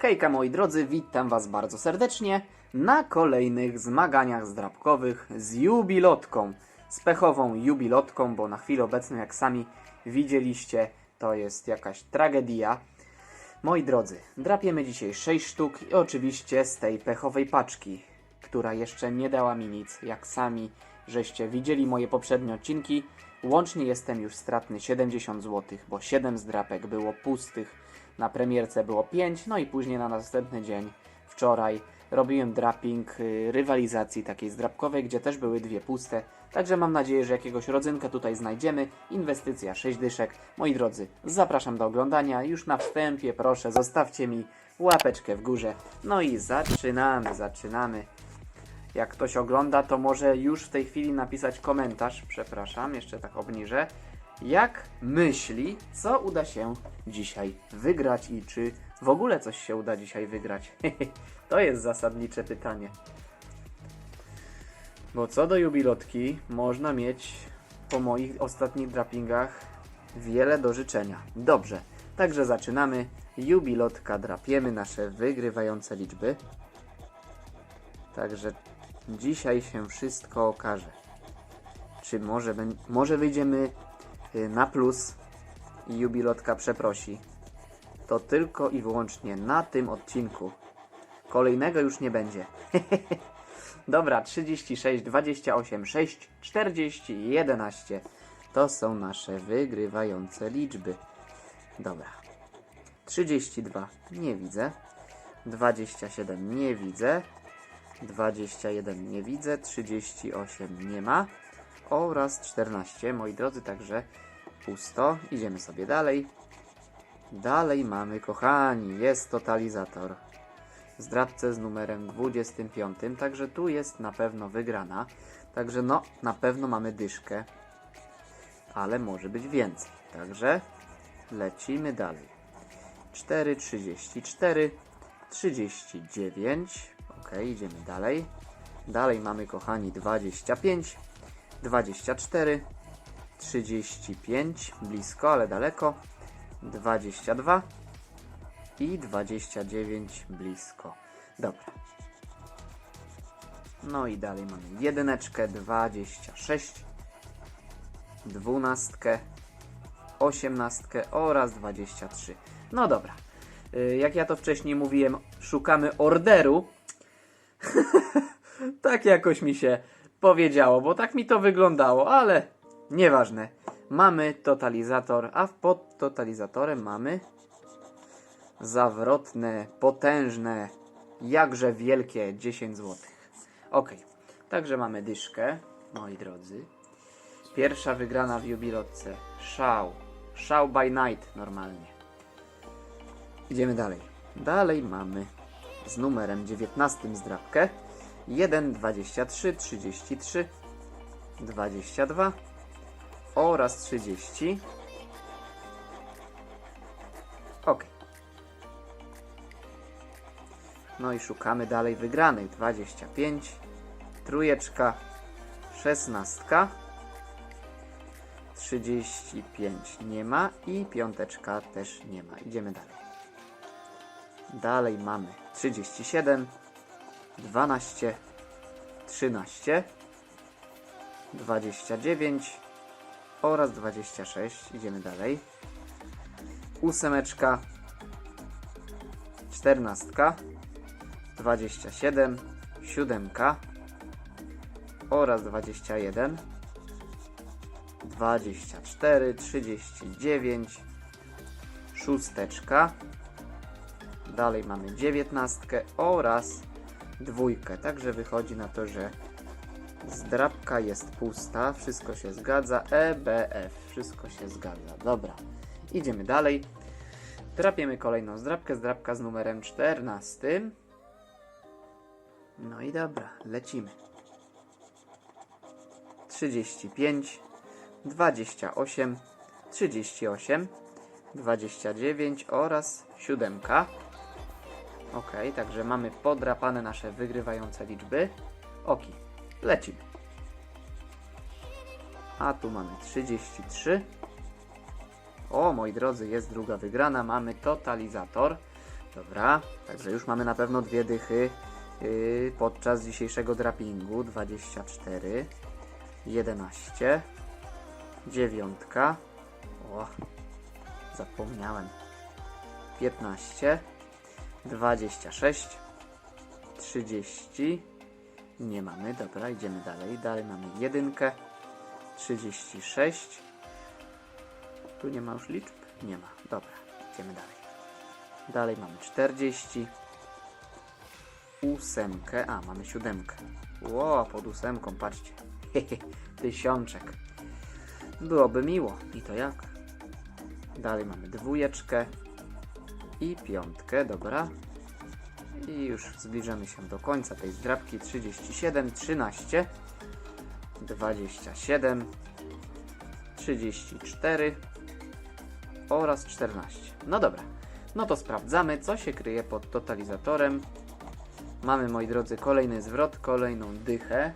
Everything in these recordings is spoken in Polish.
Hejka moi drodzy, witam was bardzo serdecznie na kolejnych zmaganiach zdrabkowych z jubilotką. Z pechową jubilotką, bo na chwilę obecną, jak sami widzieliście, to jest jakaś tragedia. Moi drodzy, drapiemy dzisiaj 6 sztuk i oczywiście z tej pechowej paczki, która jeszcze nie dała mi nic, jak sami żeście widzieli moje poprzednie odcinki. Łącznie jestem już stratny 70 zł, bo 7 zdrapek było pustych, na premierce było 5, no i później na następny dzień, wczoraj, robiłem draping y, rywalizacji takiej zdrapkowej, gdzie też były dwie puste. Także mam nadzieję, że jakiegoś rodzynka tutaj znajdziemy. Inwestycja 6 dyszek. Moi drodzy, zapraszam do oglądania. Już na wstępie proszę, zostawcie mi łapeczkę w górze. No i zaczynamy, zaczynamy. Jak ktoś ogląda, to może już w tej chwili napisać komentarz, przepraszam, jeszcze tak obniżę, jak myśli, co uda się dzisiaj wygrać i czy w ogóle coś się uda dzisiaj wygrać. to jest zasadnicze pytanie. Bo co do jubilotki, można mieć po moich ostatnich drapingach wiele do życzenia. Dobrze, także zaczynamy. Jubilotka drapiemy nasze wygrywające liczby. Także dzisiaj się wszystko okaże. Czy może, może wyjdziemy na plus i jubilotka przeprosi. To tylko i wyłącznie na tym odcinku. Kolejnego już nie będzie. Dobra, 36, 28, 6, 40 i 11. To są nasze wygrywające liczby. Dobra. 32 nie widzę. 27 nie widzę. 21 nie widzę, 38 nie ma oraz 14, moi drodzy, także pusto. Idziemy sobie dalej. Dalej mamy, kochani, jest totalizator. Zdradcę z numerem 25, także tu jest na pewno wygrana. Także no, na pewno mamy dyszkę, ale może być więcej. Także lecimy dalej. 4, 34, 39. Ok, idziemy dalej. Dalej mamy, kochani, 25, 24, 35, blisko, ale daleko. 22 i 29 blisko. Dobra. No i dalej mamy jedyneczkę, 26, dwunastkę, osiemnastkę oraz 23. No dobra. Y, Jak ja to wcześniej mówiłem, szukamy orderu. tak jakoś mi się powiedziało, bo tak mi to wyglądało, ale nieważne. Mamy totalizator, a pod totalizatorem mamy zawrotne, potężne, jakże wielkie 10 zł. Ok, także mamy dyszkę, moi drodzy. Pierwsza wygrana w jubilotce. Szał. Szał by night normalnie. Idziemy dalej. Dalej mamy z numerem 19 zdrabkę 1, 23, 33, 22 oraz 30. Ok. No i szukamy dalej wygranej. 25, trójeczka, 16, 35 nie ma i piąteczka też nie ma. Idziemy dalej. Dalej mamy 37, 12, 13, 29 oraz 26. Idziemy dalej. Ósemeczka, 14, 27, 7 oraz 21, 24, 39, szósteczka. Dalej mamy dziewiętnastkę oraz dwójkę. Także wychodzi na to, że zdrabka jest pusta. Wszystko się zgadza. EBF. Wszystko się zgadza. Dobra. Idziemy dalej. Drapiemy kolejną zdrabkę. Zdrabka z numerem 14. No i dobra. Lecimy. 35, 28, 38, 29 oraz 7. Ok, także mamy podrapane nasze wygrywające liczby. Oki, lecimy. A tu mamy 33. O, moi drodzy, jest druga wygrana. Mamy totalizator. Dobra, także już mamy na pewno dwie dychy yy, podczas dzisiejszego drapingu. 24, 11, dziewiątka. O, zapomniałem. 15, 26, 30. Nie mamy, dobra, idziemy dalej. Dalej mamy jedynkę, 36. Tu nie ma już liczb? Nie ma. Dobra, idziemy dalej. Dalej mamy 40. Ósemkę. A, mamy siódemkę. Ło, pod ósemką, patrzcie. Tysiączek. Byłoby miło. I to jak? Dalej mamy dwójeczkę i piątkę, dobra. I już zbliżamy się do końca tej zdrabki. 37, 13, 27, 34 oraz 14. No dobra, no to sprawdzamy, co się kryje pod totalizatorem. Mamy, moi drodzy, kolejny zwrot, kolejną dychę.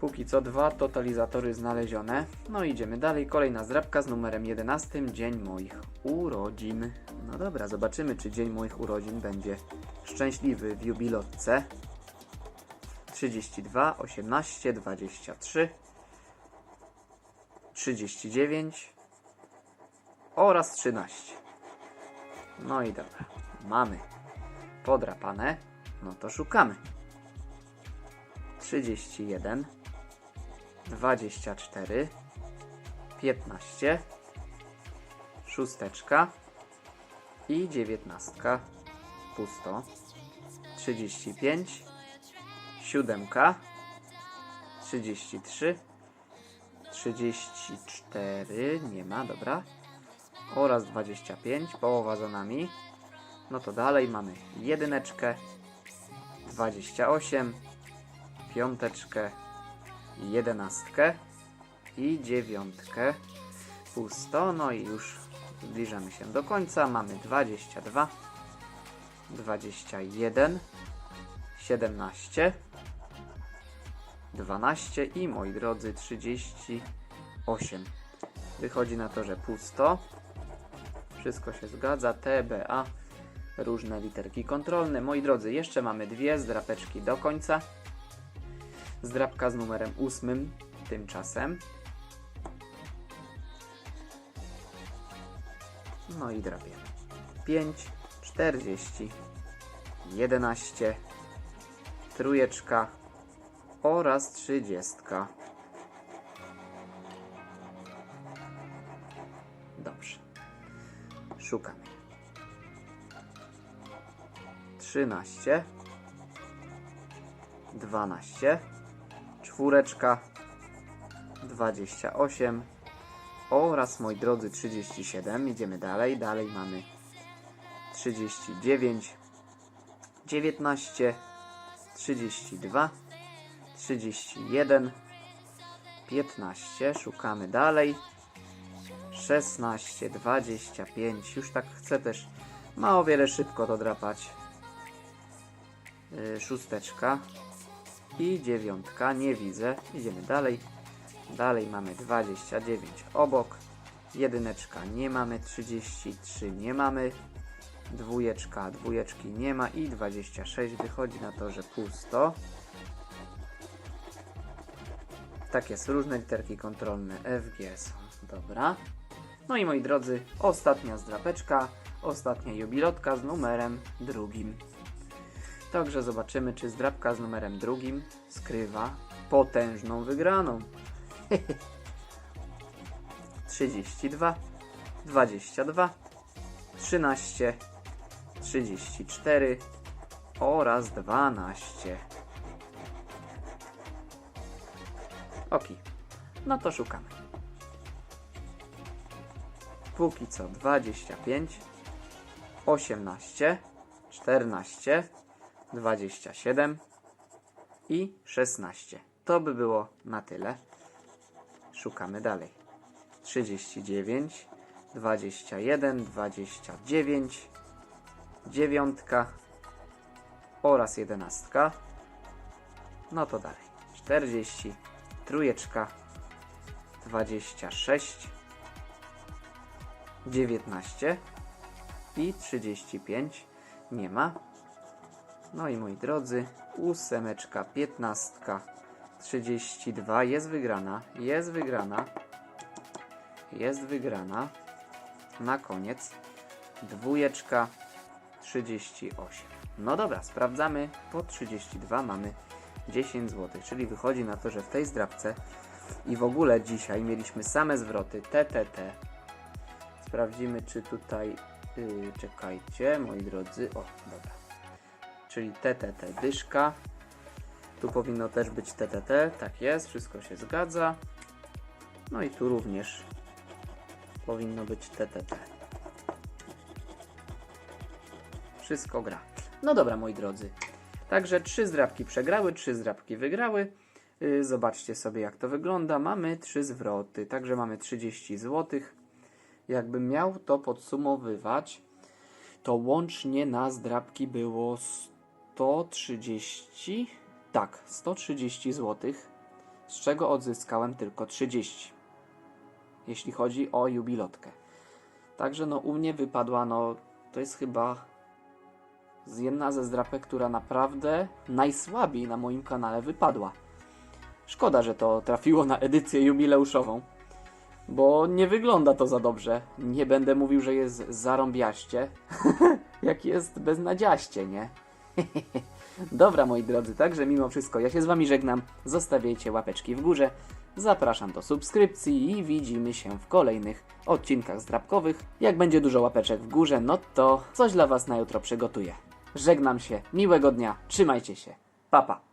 Póki co dwa totalizatory znalezione. No idziemy dalej. Kolejna zdrabka z numerem 11. Dzień moich urodzin. No dobra, zobaczymy, czy dzień moich urodzin będzie szczęśliwy w jubilotce. 32, 18, 23, 39 oraz 13. No i dobra, mamy podrapane. No to szukamy. 31, 24, 15, szósteczka i dziewiętnastka pusto. 35, siódemka, 33, 34, nie ma, dobra. Oraz 25, połowa za nami. No to dalej mamy jedyneczkę, 28, piąteczkę, jedenastkę i dziewiątkę. Pusto, no i już zbliżamy się do końca. Mamy 22, 21, 17, 12 i moi drodzy 38. Wychodzi na to, że pusto. Wszystko się zgadza. T, B, A. Różne literki kontrolne. Moi drodzy, jeszcze mamy dwie zdrapeczki do końca. Zdrapka z numerem 8 tymczasem. No i drapiemy. 5, 40, 11, trójeczka oraz 30. Dobrze. Szukamy. 13, 12, czwóreczka, 28 oraz moi drodzy 37. Idziemy dalej. Dalej mamy 39, 19, 32, 31, 15. Szukamy dalej. 16, 25. Już tak chcę też ma o wiele szybko to drapać. Yy, szósteczka i dziewiątka. Nie widzę. Idziemy dalej. Dalej mamy 29 obok. Jedyneczka nie mamy. 33 nie mamy. Dwójeczka, dwójeczki nie ma i 26 wychodzi na to, że pusto. Tak jest, różne literki kontrolne F, G są. Dobra. No i moi drodzy, ostatnia zdrapeczka, ostatnia jubilotka z numerem drugim. Także zobaczymy, czy zdrapka z numerem drugim skrywa potężną wygraną. 32, 22, 13, 34 oraz 12. Ok, no to szukamy. Póki co 25, 18, 14, 27 i 16. To by było na tyle. Szukamy dalej. 39, 21, 29, dziewiątka oraz jedenastka. No to dalej. 40, trójeczka, 26, 19 I 35 nie ma. No i moi drodzy, ósemeczka, piętnastka, 32 jest wygrana, jest wygrana, jest wygrana. Na koniec dwójeczka, 38. No dobra, sprawdzamy. Po 32 mamy 10 zł, czyli wychodzi na to, że w tej zdrabce i w ogóle dzisiaj mieliśmy same zwroty TTT. Sprawdzimy, czy tutaj. Yy, czekajcie, moi drodzy. O, dobra. Czyli TTT dyszka. Tu powinno też być TTT. Tak jest, wszystko się zgadza. No i tu również powinno być TTT. Wszystko gra. No dobra, moi drodzy. Także trzy zdrabki przegrały, trzy zdrabki wygrały. Yy, Zobaczcie sobie, jak to wygląda. Mamy trzy zwroty, także mamy 30 zł. Jakbym miał to podsumowywać, to łącznie na zdrabki było 130, tak, 130 zł, z czego odzyskałem tylko 30, jeśli chodzi o jubilotkę. Także no u mnie wypadła, no to jest chyba z jedna ze zdrapek, która naprawdę najsłabiej na moim kanale wypadła. Szkoda, że to trafiło na edycję jubileuszową, bo nie wygląda to za dobrze. Nie będę mówił, że jest zarąbiaście, jak jest beznadziaście, nie? Dobra, moi drodzy, także mimo wszystko ja się z wami żegnam. Zostawiajcie łapeczki w górze. Zapraszam do subskrypcji i widzimy się w kolejnych odcinkach zdrabkowych. Jak będzie dużo łapeczek w górze, no to coś dla was na jutro przygotuję. Żegnam się, miłego dnia, trzymajcie się. Papa. Pa.